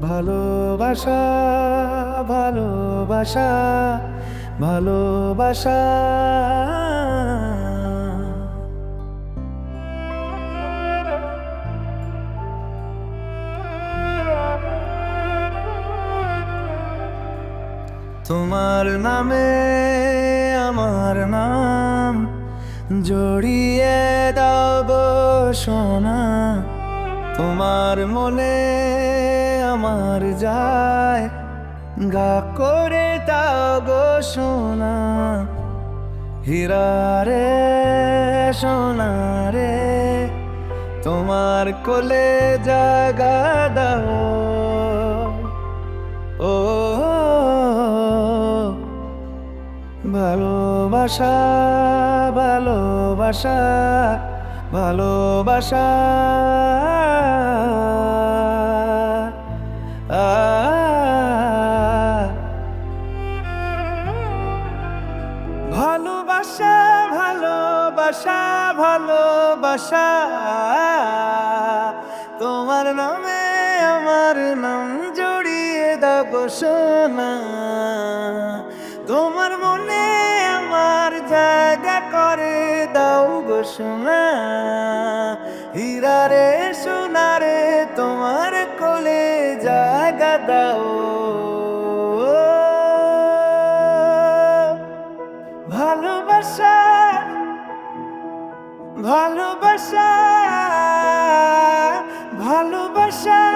ভালোবাসা ভালোবাসা ভালোবাসা। তোমার নামে আমার নাম জড়িয়ে গো সোনা। তোমার মনে আমার যায়। গা করে দাও গো সোনা, হীরা রে, সোনা রে। তোমার কোলে জাগা দাও। ও, ভালোবাসা ভালোবাসা ভালোবাসা। ভালোবাসা ভালোবাসা। তোমার নামে আমার নাম জড়িয়ে দাও সোনা। তোমার মনে আমার জায়গা করে দাও গো সোনা। হীরা রে সোনা রে তোমার কোলে জায়গা দাও। ভালোবাসা ভালোবাসা।